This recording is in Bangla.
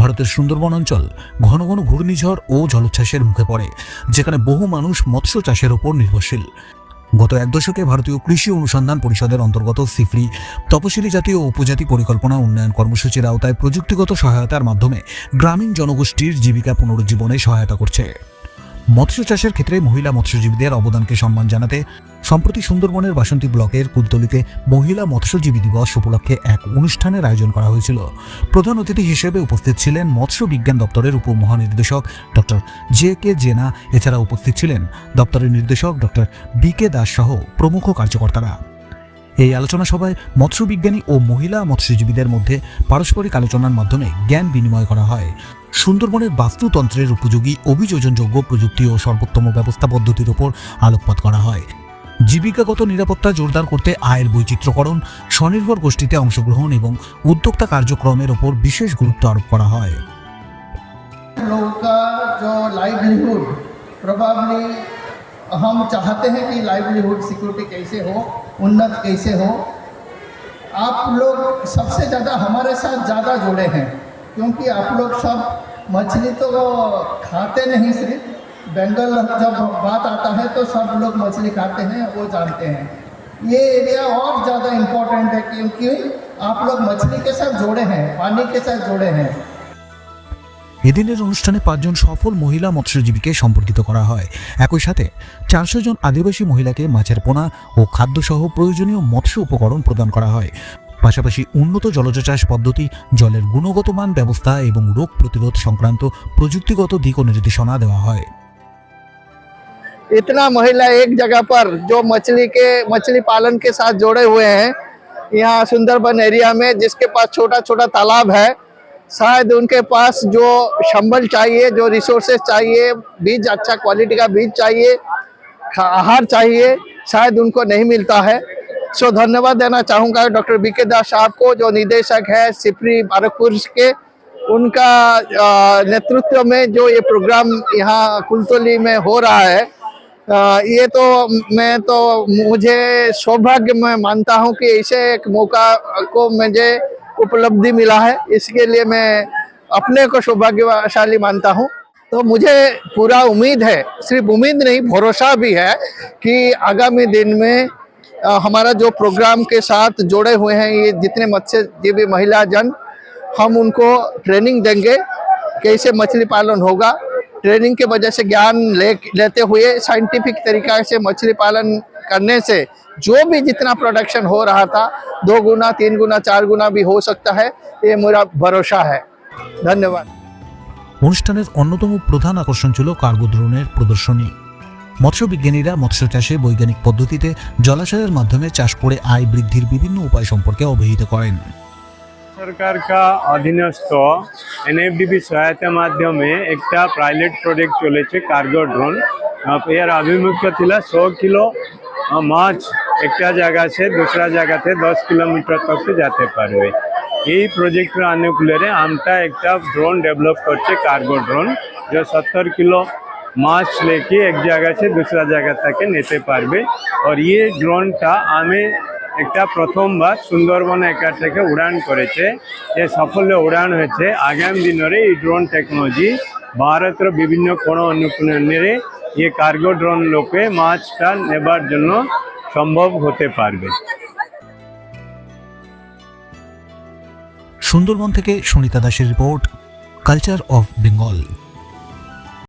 ভারতের সুন্দরবন অঞ্চল ঘন ঘন ঘূর্ণিঝড় ও জলোচ্ছ্বাসের মুখে পড়ে, যেখানে বহু মানুষ মৎস্য চাষের ওপর নির্ভরশীল। গত এক দশকে ভারতীয় কৃষি অনুসন্ধান পরিষদের অন্তর্গত সিফরি তপশিলি জাতীয় ও উপজাতি পরিকল্পনা উন্নয়ন কর্মসূচির আওতায় প্রযুক্তিগত সহায়তার মাধ্যমে গ্রামীণ জনগোষ্ঠীর জীবিকা পুনরুজ্জীবনে সহায়তা করছে। মৎস্য চাষের ক্ষেত্রে মহিলা মৎস্যজীবীদের অবদানকে সম্মান জানাতে সম্প্রতি সুন্দরবনের বাসন্তী ব্লকের কুলতলিতে মহিলা মৎস্যজীবী দিবস উপলক্ষে এক অনুষ্ঠানের আয়োজন করা হয়েছিল। প্রধান অতিথি হিসেবে উপস্থিত ছিলেন মৎস্য বিজ্ঞান দপ্তরের উপমহানির্দেশক ডক্টর জে কে জেনা, এছাড়া উপস্থিত ছিলেন দপ্তরের নির্দেশক ডক্টর বি কে দাস সহ প্রমুখ কার্যকর্তারা। এই আলোচনা সভায় মৎস্য বিজ্ঞানী ও মহিলা মৎস্যজীবীদের মধ্যে পারস্পরিক আলোচনার মাধ্যমে জ্ঞান বিনিময় করা হয়। সুন্দরবনের বাস্তুতন্ত্রের উপযোগী অভিযোজনযোগ্য প্রযুক্তি ও সর্বোত্তম ব্যবস্থা পদ্ধতির উপর আলোকপাত করা হয় জীবিকাগত নিরাপত্তা জোরদার করতে আয়ের বৈচিত্র্যকরণ স্বনির্ভর গোষ্ঠীতে অংশগ্রহণ এবং উদ্যোক্তা কার্যক্রমের ওপর বিশেষ গুরুত্ব আরোপ করা হয় लोगों का जो लाइवलीहुड प्रोबेबली हम चाहते हैं कि लाइवलीहुड सिक्योरिटी कैसे हो उन्नत कैसे हो आप लोग सबसे ज़्यादा हमारे साथ ज़्यादा जुड़े हैं क्योंकि आप लोग सब मछली तो खाते नहीं सिर्फ बंगाल जब बात आता है तो सब लोग मछली खाते हैं वो जानते हैं ये एरिया और ज़्यादा इम्पोर्टेंट है क्योंकि आप लोग मछली के साथ जुड़े हैं पानी के साथ जुड़े हैं এদিনের অনুষ্ঠানে পাঁচজন সফল মহিলা মৎস্যজীবীকে সম্পর্কিত করা হয় একই সাথে চারশো জন আদিবাসী মহিলাকে মাছের পোনা ও খাদ্যসহ প্রয়োজনীয় মৎস্য উপকরণ প্রদান করা হয় পাশাপাশি উন্নত জলজ চাষ পদ্ধতি জলের গুণগত মান ব্যবস্থা এবং রোগ প্রতিরোধ সংক্রান্ত প্রযুক্তিগত দিক ও নির্দেশনা দেওয়া হয় इतना महिला एक जगह पर जो मछली के मछली पालन के साथ जुड़े हुए हैं यहाँ सुंदरबन एरिया में जिसके पास छोटा छोटा तालाब है शायद उनके पास जो संबल चाहिए जो रिसोर्सेज चाहिए बीज अच्छा क्वालिटी का बीज चाहिए खा- आहार चाहिए शायद उनको नहीं मिलता है सो धन्यवाद देना चाहूँगा डॉक्टर बी के दास साहब को, जो निदेशक है सिपरी बारकपुर के। उनका नेतृत्व में जो ये प्रोग्राम यहाँ कुलतली में हो रहा है ये तो मैं तो मुझे सौभाग्य मैं मानता हूँ कि इसे एक मौका को मुझे उपलब्धि मिला है। इसके लिए मैं अपने को सौभाग्यशाली मानता हूँ। तो मुझे पूरा उम्मीद है, सिर्फ़ उम्मीद नहीं, भरोसा भी है कि आगामी दिन में हमारा जो प्रोग्राम के साथ जुड़े हुए हैं ये जितने मत्स्यजीवी महिला जन हम उनको ट्रेनिंग देंगे कैसे मछली पालन होगा ट्रेनिंग के वजह से ज्ञान ले लेते हुए साइंटिफिक तरीका से मछली पालन करने से जो भी जितना प्रोडक्शन हो रहा था दो गुना तीन गुना चार गुना भी हो सकता है ये मेरा भरोसा है धन्यवाद অনুষ্ঠানের অন্যতম প্রধান আকর্ষণ ছিল কার্গো ড্রোনের প্রদর্শনী মৎস্য বিজ্ঞানীরা মৎস্য চাষে বৈজ্ঞানিক পদ্ধতিতে জলাশয়ের মাধ্যমে চাষ করে আয় বৃদ্ধির বিভিন্ন উপায় সম্পর্কে অবহিত করেন সরকার কা অধীনস্থ এনএফডিবি সহায়তা মাধ্যমে একটা পাইলট প্রজেক্ট চলেছে কার্গো ড্রোন এর আভিমুখ্য ଥିଲା শো কিলো আহ, মাছ একটা জায়গা সে दूसरा জায়গাতে দশ কিলোমিটার তক যেতে পারবে এই প্রজেক্টর আনুকূল্যে আমরা একটা ড্রোন ডেভেলপ করছে কার্গো ড্রোন जो सत्तर किलो মাছ লেকে এক জায়গা থেকে দুসরা জায়গা থেকে নিতে পারবে। আর ইয়ে ড্রোনটা আমি একটা প্রথমবার সুন্দরবন একা থেকে উড়ান করেছে। এ সাফল্য উড়ান হয়েছে। আগামী দিনের এই ড্রোন টেকনোলজি ভারতের বিভিন্ন কোণ অনুকূলনে ইয়ে কার্গো ড্রোন লোকে মাছটা নেবার জন্য সম্ভব হতে পারবে। সুন্দরবন থেকে সুনিতা দাসের রিপোর্ট কালচার অফ বেঙ্গল